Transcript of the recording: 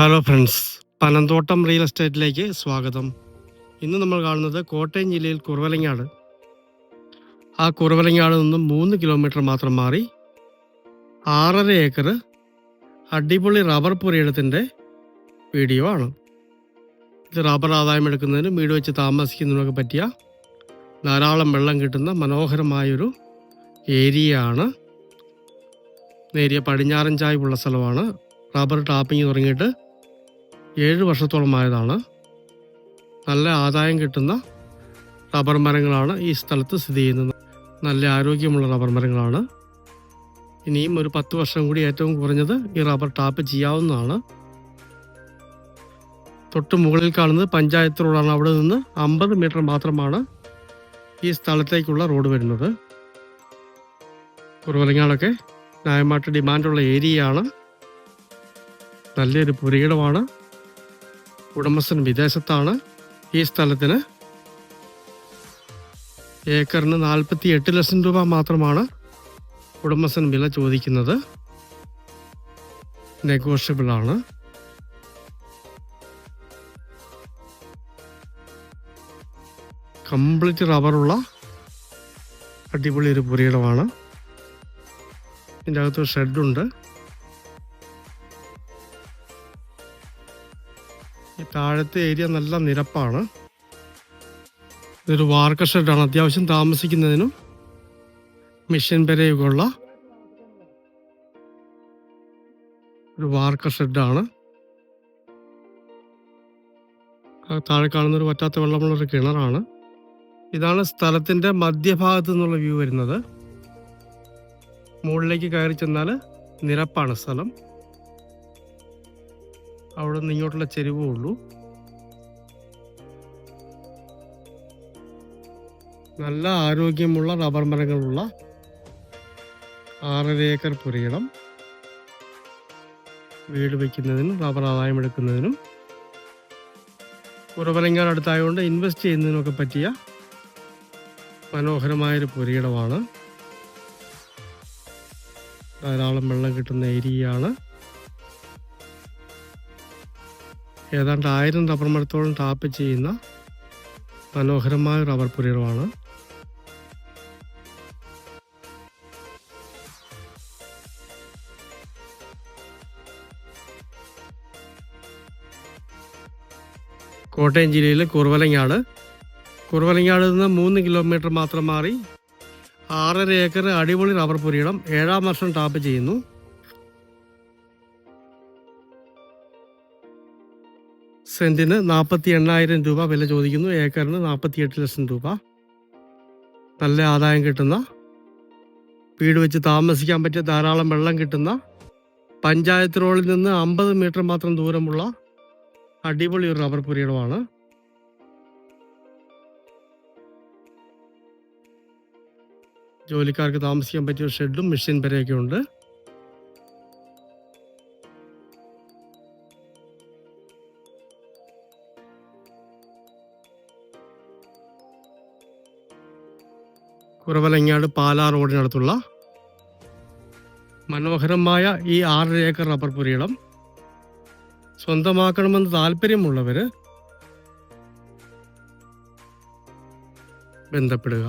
Hello friends Panamthottam real എസ്റ്റേറ്റിലേക്ക് സ്വാഗതം. ഇന്ന് നമ്മൾ കാണുന്നത് കോട്ടയം ജില്ലയിൽ കുറവലങ്ങാട്. ആ കുറവലങ്ങാട് നിന്നും മൂന്ന് കിലോമീറ്റർ മാത്രം മാറി ആറര ഏക്കർ അടിപൊളി റബ്ബർ പുരയിടത്തിന്റെ വീഡിയോ ആണ്. ഇത് റബ്ബർ ആദായം എടുക്കുന്നതിന് വീട് വെച്ച് താമസിക്കുന്നതിനൊക്കെ പറ്റിയ ധാരാളം വെള്ളം കിട്ടുന്ന മനോഹരമായൊരു ഏരിയ ആണ്. നേരിയ പടിഞ്ഞാറൻ ചായ്വുള്ള സ്ഥലമാണ്. റബ്ബർ ടാപ്പിംഗ് തുടങ്ങിയിട്ട് ഏഴ് വർഷത്തോളമായതാണ് നല്ല ആദായം കിട്ടുന്ന റബ്ബർ മരങ്ങളാണ് ഈ സ്ഥലത്ത് സ്ഥിതി ചെയ്യുന്നത്. നല്ല ആരോഗ്യമുള്ള റബ്ബർ മരങ്ങളാണ്. ഇനിയും ഒരു പത്ത് വർഷം കൂടി ഏറ്റവും കുറഞ്ഞത് ഈ റബ്ബർ ടാപ്പ് ചെയ്യാവുന്നതാണ്. തൊട്ട് മുകളിൽ കാണുന്നത് പഞ്ചായത്ത് റോഡാണ്. അവിടെ നിന്ന് അമ്പത് മീറ്റർ മാത്രമാണ് ഈ സ്ഥലത്തേക്കുള്ള റോഡ് വരുന്നത്. കുറവലങ്ങാടൊക്കെ ന്യായമായിട്ട് ഡിമാൻഡുള്ള ഏരിയയാണ്. നല്ലൊരു പുരയിടമാണ്. ഉടമസ്ഥൻ വിദേശത്താണ് ഈ സ്ഥലത്തിന്. ഏക്കറിന് നാൽപ്പത്തി എട്ട് ലക്ഷം രൂപ മാത്രമാണ് ഉടമസ്ഥൻ വില ചോദിക്കുന്നത്. നെഗോഷ്യബിൾ ആണ്. കംപ്ലീറ്റ് റബ്ബറുള്ള അടിപൊളി ഒരു പുരയിടമാണ്. ഇതിന്റെ അകത്ത് ഷെഡുണ്ട്. ഈ താഴത്തെ ഏരിയ നല്ല നിരപ്പാണ്. ഇതൊരു വാർക്ക ഷെഡാണ് അത്യാവശ്യം താമസിക്കുന്നതിനും മിഷൻ പെരയൊക്കെയുള്ള ഒരു വാർക്ക ഷെഡാണ്. താഴെ കാണുന്ന ഒരു വറ്റാത്ത വെള്ളമുള്ള ഒരു കിണറാണ്. ഇതാണ് സ്ഥലത്തിന്റെ മധ്യഭാഗത്ത് നിന്നുള്ള വ്യൂ വരുന്നത്. മുകളിലേക്ക് കയറി ചെന്നാൽ നിരപ്പാണ് സ്ഥലം. അവിടെ നിന്ന് ഇങ്ങോട്ടുള്ള ചെരുവേ ഉള്ളൂ. നല്ല ആരോഗ്യമുള്ള റബ്ബർ മരങ്ങളുള്ള ആറര ഏക്കർ പുരയിടം. വീട് വയ്ക്കുന്നതിനും റബ്ബർ ആദായം എടുക്കുന്നതിനും. കുറവലങ്ങാൻ അടുത്തായതുകൊണ്ട് ഇൻവെസ്റ്റ് ചെയ്യുന്നതിനൊക്കെ പറ്റിയ മനോഹരമായൊരു പുരയിടമാണ്. ധാരാളം വെള്ളം കിട്ടുന്ന ഏരിയയാണ്. ഏതാണ്ട് ആയിരം റബ്ബർ മരത്തോളം ടാപ്പ് ചെയ്യുന്ന മനോഹരമായ റബ്ബർ പുരയിടമാണ്. കോട്ടയം ജില്ലയിലെ കുറവലങ്ങാട്. കുറവലങ്ങാട് നിന്ന് മൂന്ന് കിലോമീറ്റർ മാത്രം മാറി ആറര ഏക്കർ അടിപൊളി റബ്ബർ പുരയിടം ഏഴാം വർഷം ടാപ്പ് ചെയ്യുന്നു. സെന്റിന് നാൽപ്പത്തി എണ്ണായിരം രൂപ വില ചോദിക്കുന്നു. ഏക്കറിന് നാൽപ്പത്തി എട്ട് ലക്ഷം രൂപ. നല്ല ആദായം കിട്ടുന്ന വീട് വെച്ച് താമസിക്കാൻ പറ്റിയ ധാരാളം വെള്ളം കിട്ടുന്ന പഞ്ചായത്ത് റോഡിൽ നിന്ന് അമ്പത് മീറ്റർ മാത്രം ദൂരമുള്ള അടിപൊളി ഒരു റബ്ബർ പുരയിടമാണ്. ജോലിക്കാർക്ക് താമസിക്കാൻ പറ്റിയ ഷെഡും മെഷീൻ പെരയൊക്കെ ഉണ്ട്. കുറവലങ്ങാട് പാലാ റോഡിനടുത്തുള്ള മനോഹരമായ ഈ ആറര ഏക്കർ റബ്ബർ പുരീടം സ്വന്തമാക്കണമെന്ന് താല്പര്യമുള്ളവർ ബന്ധപ്പെടുക.